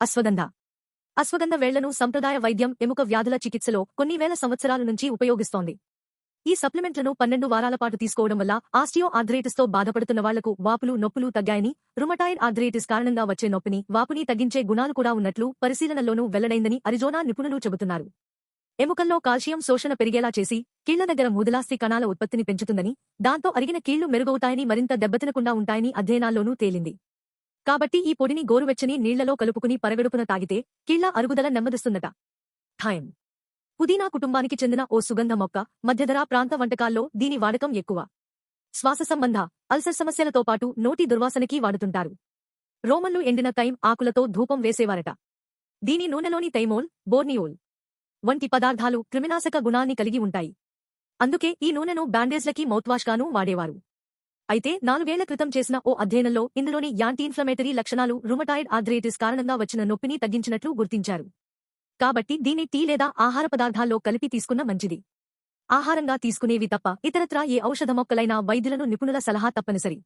అశ్వగంధ. అశ్వగంధ వేళ్ళను సంప్రదాయ వైద్యం ఎముక వ్యాధుల చికిత్సలో కొన్ని వేల సంవత్సరాల నుంచి ఉపయోగిస్తోంది. ఈ సప్లిమెంట్లను పన్నెండు వారాల పాటు తీసుకోవడం వల్ల ఆస్టియో ఆర్థరైటిస్తో బాధపడుతున్న వాళ్ళకు వాపులు నొప్పులు తగ్గాయని రుమటాయిడ్ ఆర్థరైటిస్ కారణంగా వచ్చే నొప్పిని వాపుని తగ్గించే గుణాలు కూడా ఉన్నట్లు పరిశీలనలోనూ వెల్లడైందని అరిజోనా నిపుణులు చెబుతున్నారు. ఎముకల్లో కాల్షియం శోషణ పెరిగేలా చేసి కీళ్ళ దగ్గర మూదలాస్తి కణాల ఉత్పత్తిని పెంచుతుందని దాంతో అరిగిన కీళ్ళు మెరుగవుతాయని మరింత దెబ్బతినకుండా ఉంటాయని అధ్యయనాల్లోనూ తేలింది. కాబట్టి ఈ పొడిని గోరువెచ్చని నీళ్ళలో కలుపుకుని పరగడుపున తాగితే కీళ్ళ అరుగుదల నెమ్మదిస్తుందట. థైమ్ పుదీనా కుటుంబానికి చెందిన ఓ సుగంధ మొక్క మధ్యధరా ప్రాంత వంటకాల్లో దీని వాడకం ఎక్కువ. శ్వాస సంబంధ అల్సర్ సమస్యలతో పాటు నోటి దుర్వాసనకి వాడుతుంటారు. రోమన్లు ఎండిన తైమ్ ఆకులతో ధూపం వేసేవారట. దీని నూనెలోని తైమోల్ బోర్నియోల్ వంటి పదార్థాలు క్రిమినాశక గుణాన్ని కలిగి ఉంటాయి. అందుకే ఈ నూనెను బ్యాండేజ్లకి మౌత్వాష్గాను వాడేవారు. అయితే నాలుగేళ్ళ క్రితం చేసిన ఓ అధ్యయనంలో ఇందులోని యాంటీ ఇన్ఫ్లమేటరీ లక్షణాలు రుమటాయిడ్ ఆర్థరైటిస్ కారణంగా వచ్చిన నొప్పిని తగ్గించినట్లు గుర్తించారు. కాబట్టి దీన్ని టీ లేదా ఆహార పదార్థాల్లో కలిపి తీసుకున్న మంచిది. ఆహారంగా తీసుకునేవి తప్ప ఇతరత్రా ఏ ఔషధ మొక్కలైనా వైద్యులను నిపుణుల సలహా తప్పనిసరి.